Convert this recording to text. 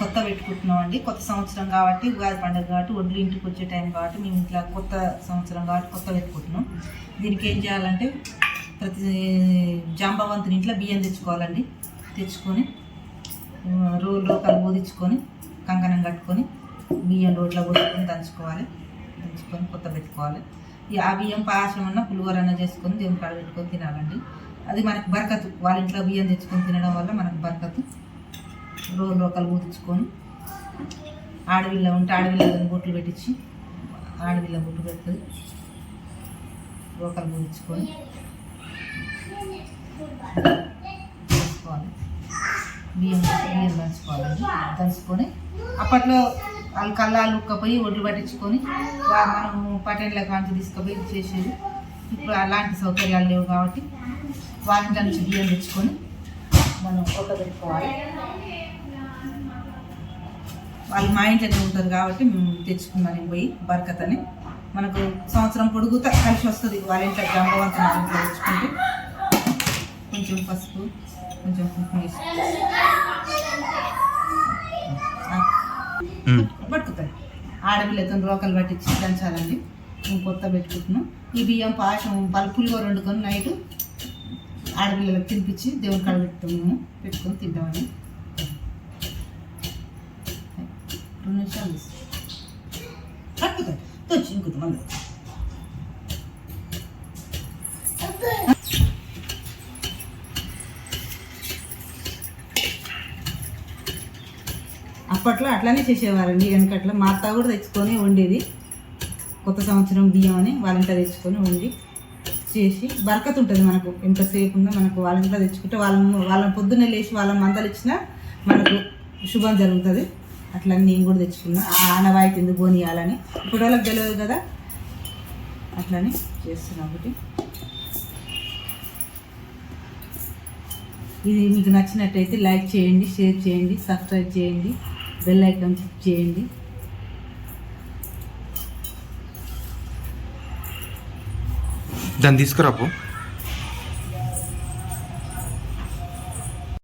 కొత్త పెట్టుకుంటున్నాం అండి కొత్త సంవత్సరం కాబట్టి ఉగాది పండుగ కాబట్టి ఒడ్లు ఇంటికి వచ్చే టైం కాబట్టి మేము ఇట్లా కొత్త సంవత్సరం కాబట్టి కొత్త పెట్టుకుంటున్నాం. దీనికి ఏం చేయాలంటే ప్రతి జాంబవంతుని ఇంట్లో బియ్యం తెచ్చుకోవాలండి. తెచ్చుకొని రోడ్లో రోకలు కంకణం కట్టుకొని బియ్యం రోడ్లో కొట్టుకొని దంచుకోవాలి. దంచుకొని కొత్త పెట్టుకోవాలి. ఈ ఆ బియ్యం పాయసం అన్న పులిహోర అన్న చేసుకొని దేవుని కాడ పెట్టుకొని తినాలండి. అది మనకు బరకతు. వాళ్ళ ఇంట్లో బియ్యం తెచ్చుకొని తినడం వల్ల మనకు బరకతు. రోజు రోకలు బోధించుకొని ఆడవిల్ల ఉంటే ఆడవిల్ల బొట్లు పెట్టించి ఆడవిల్ల బొట్టు పెడుతుంది రోకలు బోధించుకొని దంచుకోవాలి. బియ్యం బియ్యం దంచుకోవాలండి దంచుకొని అప్పట్లో వాళ్ళు కళ్ళాలు ఉక్కపోయి ఒడ్లు పట్టించుకొని మనం పటేళ్ళ కాంచి తీసుకుపోయి చేసేది. ఇప్పుడు అలాంటి సౌకర్యాలు లేవు కాబట్టి వాళ్ళ నుంచి బియ్యం తెచ్చుకొని మనం కొత్త పెట్టుకోవాలి వాళ్ళు మా ఇంట్లోనే ఉంటారు కాబట్టి మేము తెచ్చుకున్నాను పోయి బర్కత్ అని మనకు సంవత్సరం పొడుగుతా కలిసి వస్తుంది. వాళ్ళ ఇంట్లో జంబవంతం ఇంట్లో తెచ్చుకుంటే. కొంచెం పసుపు కొంచెం కుంకుమ. పట్టుకుతాయి ఆడపిల్లతో రోకలు పట్టించి దంచాలండి. మేము కొత్త పెట్టుకుంటున్నాం. ఈ బియ్యం పాయసం పలుపులుగా వండుకొని నైట్ ఆడపిల్లలకు తినిపించి దేవుని కాడ పెట్టుతాం మేము పెట్టుకొని తింటామని నిమిషాలు తీసి పట్టుకుతాయి తొచ్చి ఇంకొద్ది అప్పట్లో అట్లానే చేసేవారండి. వెనకట్ల మా అత్త కూడా తెచ్చుకొని వండేది. కొత్త సంవత్సరం బియ్యం అని వాళ్ళ తెచ్చుకొని వండి చేసి బరకత్ ఉంటుంది మనకు. ఎంతసేపు ఉందో మనకు వాళ్ళ తెచ్చుకుంటే వాళ్ళ వాళ్ళని పొద్దున్నే లేచి వాళ్ళ మందలు ఇచ్చినా మనకు శుభం జరుగుతుంది. అట్లా నేను కూడా తెచ్చుకున్నా. ఆ ఆనవాయితీ ఎందుకు పోనీయాలని. ఇప్పుడు వాళ్ళకి తెలియదు కదా. అట్లనే చేస్తున్నా ఒకటి. ఇది మీకు నచ్చినట్టయితే లైక్ చేయండి షేర్ చేయండి సబ్స్క్రైబ్ చేయండి బెల్ ఐకాన్ క్లిక్ చేయండి. దాన్ని తీసుకురాపు.